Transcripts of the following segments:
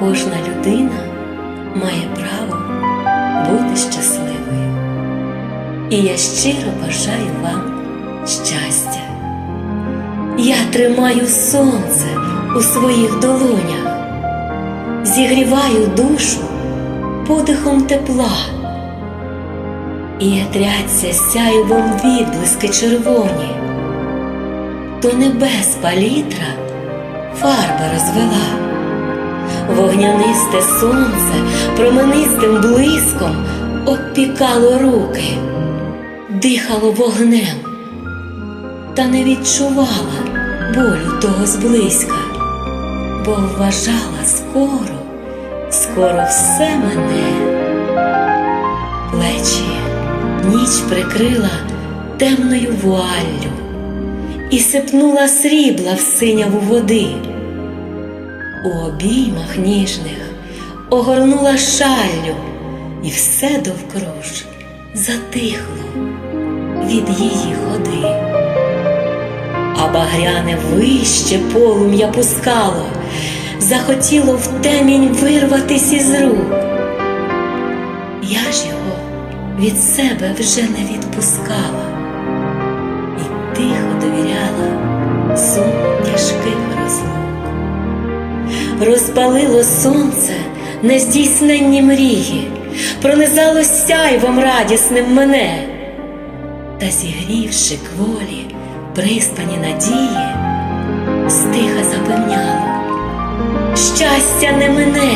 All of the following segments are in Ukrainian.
Кожна людина має право бути щасливою. І я щиро бажаю вам щастя. Я тримаю сонце у своїх долонях, зігріваю душу подихом тепла. І тряться сяйвом відблиски червоні, то небес палітра фарба розвела, вогнянисте сонце променистим блиском обпікало руки, дихало вогнем, та не відчувала болю того зблизька, бо вважала скоро, скоро все мене. Плечі ніч прикрила темною вуаллю і сипнула срібла в синяву води. У обіймах ніжних огорнула шаллю, і все довкруж затихло від її ходи. А багряне вище полум'я пускало, захотіло в темінь вирватись із рук. Я ж його від себе вже не відпускала Розпалило сонце нездійсненні мрії, пронизало сяйвом радісним мене, та зігрівши кволі, приспані надії, стиха запевняло, щастя не мене.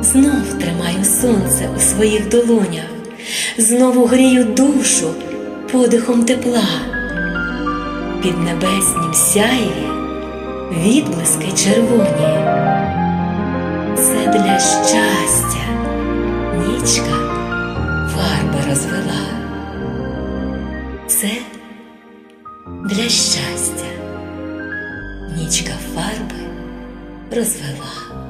Знов тримаю сонце у своїх долонях, знову грію душу подихом тепла. Під небеснім сяєві відблиски червоні. Це для щастя нічка фарби розвела. Це для щастя нічка фарби розвела.